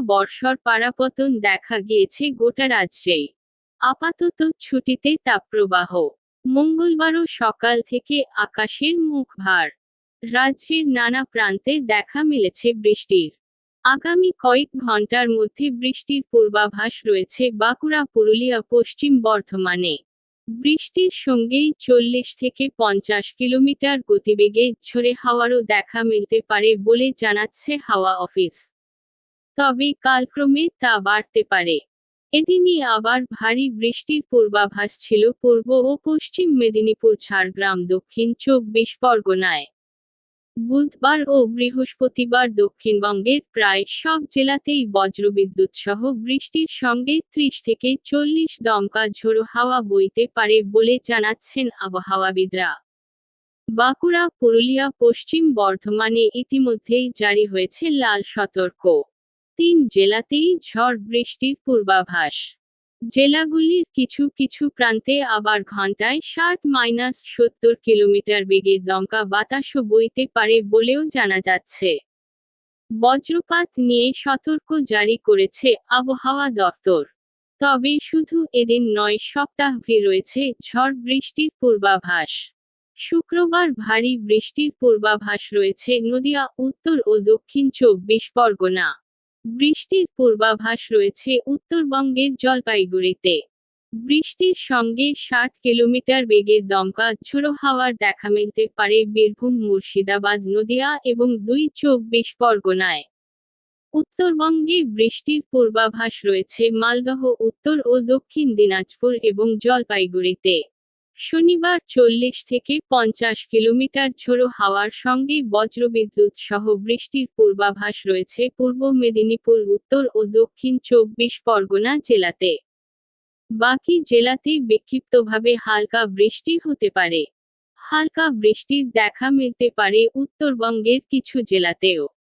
বর্ষর পারাপতন দেখা গিয়েছে গোটা রাজ্যেই। আপাতত ছুটিতে তাপপ্রবাহ মঙ্গলবারও সকাল থেকে আকাশের মুখ ভার। রাজ্যের নানা প্রান্তে দেখা মিলেছে বৃষ্টির। আগামী কয়েক ঘণ্টার মধ্যে বৃষ্টির পূর্বাভাস রয়েছে বাঁকুড়া, পুরুলিয়া, পশ্চিম বর্ধমানে। বৃষ্টির সঙ্গেই চল্লিশ থেকে পঞ্চাশ কিলোমিটার গতিবেগে ঝোড়ে হাওয়ারও দেখা মিলতে পারে বলে জানাচ্ছে হাওয়া অফিস। তবে কালক্রমে তা বাড়তে পারে। এদিনই আবার ভারী বৃষ্টির পূর্বাভাস ছিল পূর্ব ও পশ্চিম মেদিনীপুর, ঝাড়গ্রাম, দক্ষিণ চব্বিশ পরগনায়। বুধবার ও বৃহস্পতিবার দক্ষিণবঙ্গের প্রায় সব জেলাতেই বজ্রবিদ্যুৎ সহ বৃষ্টির সঙ্গে ত্রিশ থেকে চল্লিশ দমকা ঝোড়ো হাওয়া বইতে পারে বলে জানাচ্ছেন আবহাওয়াবিদরা। বাঁকুড়া, পুরুলিয়া, পশ্চিম বর্ধমানে ইতিমধ্যেই জারি হয়েছে লাল সতর্ক। তিন জেলাতেই ঝড় বৃষ্টির পূর্বাভাস। জেলাগুলির কিছু কিছু প্রান্তে আবার ঘন্টায় ষাট মাইনাস সত্তর কিলোমিটার বেগে দমকা বাতাসও বইতে পারে বলেও জানা যাচ্ছে। বজ্রপাত নিয়ে সতর্ক জারি করেছে আবহাওয়া দপ্তর। তবে শুধু এদিন নয়, সপ্তাহব্যাপী রয়েছে ঝড় বৃষ্টির পূর্বাভাস। শুক্রবার ভারী বৃষ্টির পূর্বাভাস রয়েছে নদিয়া, উত্তর ও দক্ষিণ চব্বিশ পরগনা। বৃষ্টির পূর্বাভাস রয়েছে উত্তরবঙ্গের জলপাইগুড়িতে। বৃষ্টির সঙ্গে ষাট কিলোমিটার বেগে দমকা ঝোড়ো হাওয়ার দেখা মিলতে পারে বীরভূম, মুর্শিদাবাদ, নদিয়া এবং দুই চব্বিশ পরগনায়। উত্তরবঙ্গে বৃষ্টির পূর্বাভাস রয়েছে মালদহ, উত্তর ও দক্ষিণ দিনাজপুর এবং জলপাইগুড়িতে। শনিবার চল্লিশ থেকে পঞ্চাশ কিলোমিটার ঝোড়ো হাওয়ার সঙ্গে বজ্রবিদ্যুৎ সহ বৃষ্টির পূর্বাভাস রয়েছে পূর্ব মেদিনীপুর, উত্তর ও দক্ষিণ চব্বিশ পরগনা জেলাতে। বাকি জেলাতে বিক্ষিপ্তভাবে হালকা বৃষ্টি হতে পারে। হালকা বৃষ্টির দেখা মিলতে পারে উত্তরবঙ্গের কিছু জেলাতেও।